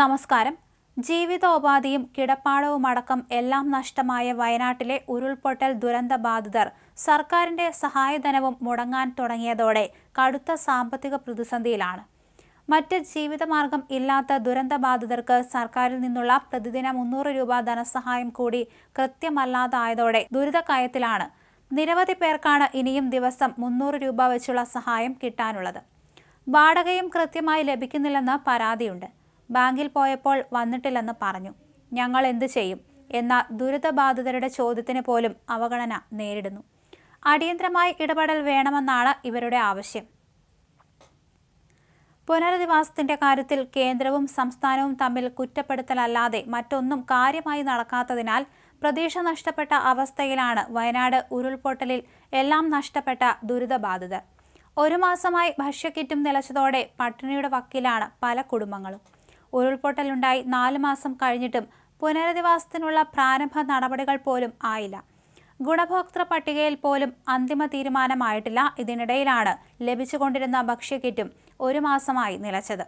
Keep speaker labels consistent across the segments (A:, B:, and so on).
A: നമസ്കാരം. ജീവിതോപാധിയും കിടപ്പാടവുമടക്കം എല്ലാം നഷ്ടമായ വയനാട്ടിലെ ഉരുൾപൊട്ടൽ ദുരന്ത ബാധിതർ സർക്കാരിന്റെ സഹായധനവും മുടങ്ങാൻ തുടങ്ങിയതോടെ കടുത്ത സാമ്പത്തിക പ്രതിസന്ധിയിലാണ്. മറ്റ് ജീവിതമാർഗം ഇല്ലാത്ത ദുരന്ത ബാധിതർക്ക് സർക്കാരിൽ നിന്നുള്ള പ്രതിദിന മുന്നൂറ് രൂപ ധനസഹായം കൂടി കൃത്യമല്ലാതായതോടെ ദുരിതക്കയത്തിലാണ്. നിരവധി പേർക്കാണ് ഇനിയും ദിവസം മുന്നൂറ് രൂപ വെച്ചുള്ള സഹായം കിട്ടാനുള്ളത്. വാടകയും കൃത്യമായി ലഭിക്കുന്നില്ലെന്ന് പരാതിയുണ്ട്. ബാങ്കിൽ പോയപ്പോൾ വന്നിട്ടില്ലെന്ന് പറഞ്ഞു. ഞങ്ങൾ എന്തു ചെയ്യും? എന്ന ദുരിതബാധിതരുടെ ചോദ്യത്തിന് പോലും അവഗണന നേരിടുന്നു. അടിയന്തരമായി ഇടപെടൽ വേണമെന്നാണ് ഇവരുടെ ആവശ്യം. പുനരധിവാസത്തിന്റെ കാര്യത്തിൽ കേന്ദ്രവും സംസ്ഥാനവും തമ്മിൽ കുറ്റപ്പെടുത്തലല്ലാതെ മറ്റൊന്നും കാര്യമായി നടക്കാത്തതിനാൽ പ്രതീക്ഷ നഷ്ടപ്പെട്ട അവസ്ഥയിലാണ് വയനാട് ഉരുൾപൊട്ടലിൽ എല്ലാം നഷ്ടപ്പെട്ട ദുരിതബാധിതർ. ഒരു മാസമായി ഭക്ഷ്യക്കിറ്റും നിലച്ചതോടെ പട്ടിണിയുടെ വക്കിലാണ് പല കുടുംബങ്ങളും. ഉരുൾപൊട്ടലുണ്ടായി നാല് മാസം കഴിഞ്ഞിട്ടും പുനരധിവാസത്തിനുള്ള പ്രാരംഭ നടപടികൾ പോലും ആയില്ല. ഗുണഭോക്തൃ പട്ടികയിൽ പോലും അന്തിമ തീരുമാനമായിട്ടില്ല. ഇതിനിടയിലാണ് ലഭിച്ചുകൊണ്ടിരുന്ന ഭക്ഷ്യക്കിറ്റും ഒരു മാസമായി നിലച്ചത്.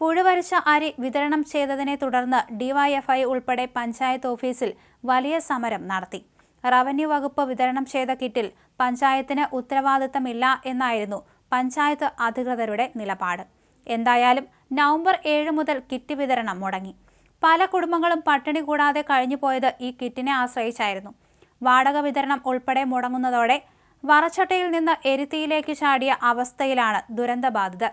A: പുഴുവരിച്ച അരി വിതരണം ചെയ്തതിനെ തുടർന്ന് ഡിവൈഎഫ്ഐ ഉൾപ്പെടെ പഞ്ചായത്ത് ഓഫീസിൽ വലിയ സമരം നടത്തി. റവന്യൂ വകുപ്പ് വിതരണം ചെയ്ത കിറ്റിൽ പഞ്ചായത്തിന് ഉത്തരവാദിത്തമില്ല എന്നായിരുന്നു പഞ്ചായത്ത് അധികൃതരുടെ നിലപാട്. എന്തായാലും നവംബർ ഏഴ് മുതൽ കിറ്റ് വിതരണം മുടങ്ങി. പല കുടുംബങ്ങളും പട്ടിണി കൂടാതെ കഴിഞ്ഞു പോയത് ഈ കിറ്റിനെ ആശ്രയിച്ചായിരുന്നു. വാടക വിതരണം ഉൾപ്പെടെ മുടങ്ങുന്നതോടെ വറച്ചട്ടയിൽ നിന്ന് എരുത്തിയിലേക്ക് ചാടിയ അവസ്ഥയിലാണ് ദുരന്തബാധിതർ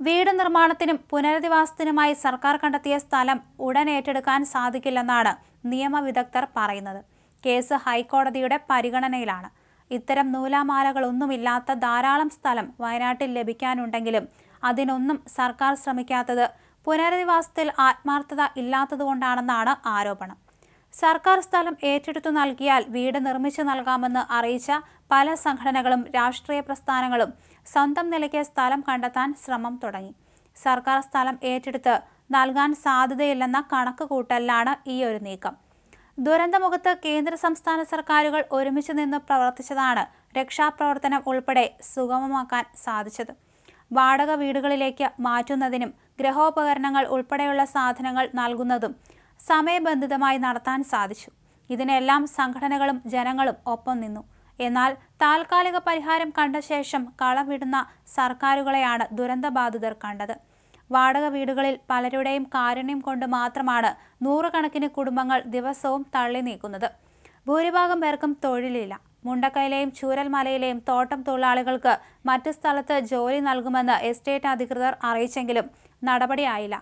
A: വീട് നിർമ്മാണത്തിനും പുനരധിവാസത്തിനുമായി സർക്കാർ കണ്ടെത്തിയ സ്ഥലം ഉടൻ ഏറ്റെടുക്കാൻ സാധിക്കില്ലെന്നാണ് നിയമവിദഗ്ധർ പറയുന്നത്. കേസ് ഹൈക്കോടതിയുടെ പരിഗണനയിലാണ്. ഇത്തരം നൂലാമാലകളൊന്നുമില്ലാത്ത ധാരാളം സ്ഥലം വയനാട്ടിൽ ലഭിക്കാനുണ്ടെങ്കിലും അതിനൊന്നും സർക്കാർ ശ്രമിക്കാത്തത്. പുനരധിവാസത്തിൽ ആത്മാർത്ഥത ഇല്ലാത്തതുകൊണ്ടാണെന്നാണ് ആരോപണം. സർക്കാർ സ്ഥലം ഏറ്റെടുത്തു നൽകിയാൽ വീട് നിർമ്മിച്ചു നൽകാമെന്ന് അറിയിച്ച പല സംഘടനകളും രാഷ്ട്രീയ പ്രസ്ഥാനങ്ങളും സ്വന്തം നിലയ്ക്ക് സ്ഥലം കണ്ടെത്താൻ ശ്രമം തുടങ്ങി. സർക്കാർ സ്ഥലം ഏറ്റെടുത്ത് നൽകാൻ സാധ്യതയില്ലെന്ന കണക്ക് കൂട്ടലിലാണ് ഈ ഒരു നീക്കം. ദുരന്തമുഖത്ത് കേന്ദ്ര സംസ്ഥാന സർക്കാരുകൾ ഒരുമിച്ച് നിന്ന് പ്രവർത്തിച്ചതാണ് രക്ഷാപ്രവർത്തനം ഉൾപ്പെടെ സുഗമമാക്കാൻ സാധിച്ചത്. വാടക വീടുകളിലേക്ക് മാറ്റുന്നതിനും ഗ്രഹോപകരണങ്ങൾ ഉൾപ്പെടെയുള്ള സാധനങ്ങൾ നൽകുന്നതും സമയബന്ധിതമായി നടത്താൻ സാധിച്ചു. ഇതിനെല്ലാം സംഘടനകളും ജനങ്ങളും ഒപ്പം നിന്നു. എന്നാൽ താൽക്കാലിക പരിഹാരം കണ്ട ശേഷം കളവിടുന്ന സർക്കാരുകളെയാണ് ദുരന്തബാധിതർ കണ്ടത്. വാടക വീടുകളിൽ പലരുടെയും കാരുണ്യം കൊണ്ട് മാത്രമാണ് നൂറുകണക്കിന് കുടുംബങ്ങൾ ദിവസവും തള്ളി നീക്കുന്നത്. ഭൂരിഭാഗം പേർക്കും തൊഴിലില്ല. മുണ്ടക്കയിലെയും ചൂരൽമലയിലെയും തോട്ടം തൊഴിലാളികൾക്ക് മറ്റു സ്ഥലത്ത് ജോലി നൽകുമെന്ന് എസ്റ്റേറ്റ് അധികൃതർ അറിയിച്ചെങ്കിലും നടപടിയായില്ല.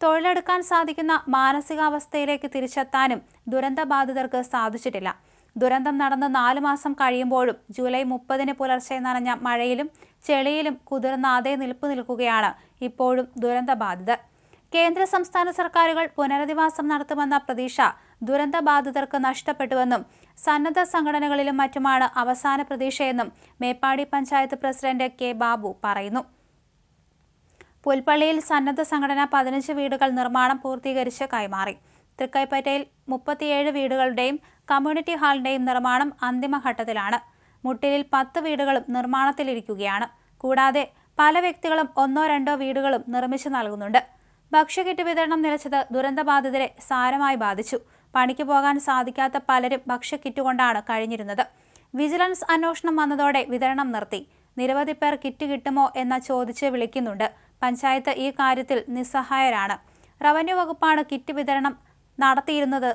A: തൊഴിലെടുക്കാൻ സാധിക്കുന്ന മാനസികാവസ്ഥയിലേക്ക് തിരിച്ചെത്താനും ദുരന്തബാധിതർക്ക് സാധിച്ചിട്ടില്ല. ദുരന്തം നടന്ന് നാലു മാസം കഴിയുമ്പോഴും ജൂലൈ മുപ്പതിന് പുലർച്ചെ നനഞ്ഞ മഴയിലും ചെളിയിലും കുതിർന്ന അതേ നിൽപ്പ് നിൽക്കുകയാണ് ഇപ്പോഴും ദുരന്തബാധിതർ കേന്ദ്ര സംസ്ഥാന സർക്കാരുകൾ പുനരധിവാസം നടത്തുമെന്ന പ്രതീക്ഷ ദുരന്തബാധിതർക്ക് നഷ്ടപ്പെട്ടുവെന്നും സന്നദ്ധ സംഘടനകളിലും മറ്റുമാണ് അവസാന പ്രതീക്ഷയെന്നും മേപ്പാടി പഞ്ചായത്ത് പ്രസിഡന്റ് കെ ബാബു പറയുന്നു. പുൽപ്പള്ളിയിൽ സന്നദ്ധ സംഘടന പതിനഞ്ച് വീടുകൾ നിർമ്മാണം പൂർത്തീകരിച്ച് കൈമാറി. തൃക്കൈപ്പറ്റയിൽ മുപ്പത്തിയേഴ് വീടുകളുടെയും കമ്മ്യൂണിറ്റി ഹാളിന്റെയും നിർമ്മാണം അന്തിമഘട്ടത്തിലാണ്. മുട്ടിലിൽ പത്ത് വീടുകളും നിർമ്മാണത്തിലിരിക്കുകയാണ്. കൂടാതെ പല വ്യക്തികളും ഒന്നോ രണ്ടോ വീടുകളും നിർമ്മിച്ചു നൽകുന്നുണ്ട്. ഭക്ഷ്യകിറ്റ് വിതരണം നിലച്ചത് ദുരന്തബാധിതരെ സാരമായി ബാധിച്ചു. പണിക്ക് പോകാൻ സാധിക്കാത്ത പലരും ഭക്ഷ്യക്കിറ്റ് കൊണ്ടാണ് കഴിഞ്ഞിരുന്നത്. വിജിലൻസ് അന്വേഷണം വന്നതോടെ വിതരണം നിർത്തി. നിരവധി പേർ കിറ്റ് കിട്ടുമോ എന്ന ചോദിച്ച് വിളിക്കുന്നുണ്ട്. പഞ്ചായത്ത് ഈ കാര്യത്തിൽ നിസ്സഹായരാണ്. റവന്യൂ വകുപ്പാണ് കിറ്റ് വിതരണം നടത്തിയിരുന്നത്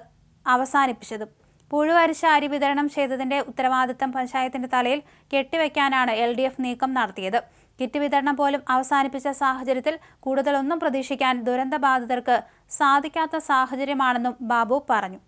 A: അവസാനിപ്പിച്ചതും. പുഴുവരിച്ച അരി വിതരണം ചെയ്തതിന്റെ ഉത്തരവാദിത്തം പഞ്ചായത്തിന്റെ തലയിൽ കെട്ടിവെക്കാനാണ് എൽ നീക്കം നടത്തിയത്. കിറ്റ് വിതരണം പോലും അവസാനിപ്പിച്ച സാഹചര്യത്തിൽ കൂടുതലൊന്നും പ്രതീക്ഷിക്കാൻ ദുരന്തബാധിതർക്ക് സാധിക്കാത്ത സാഹചര്യമാണെന്നും ബാബു പറഞ്ഞു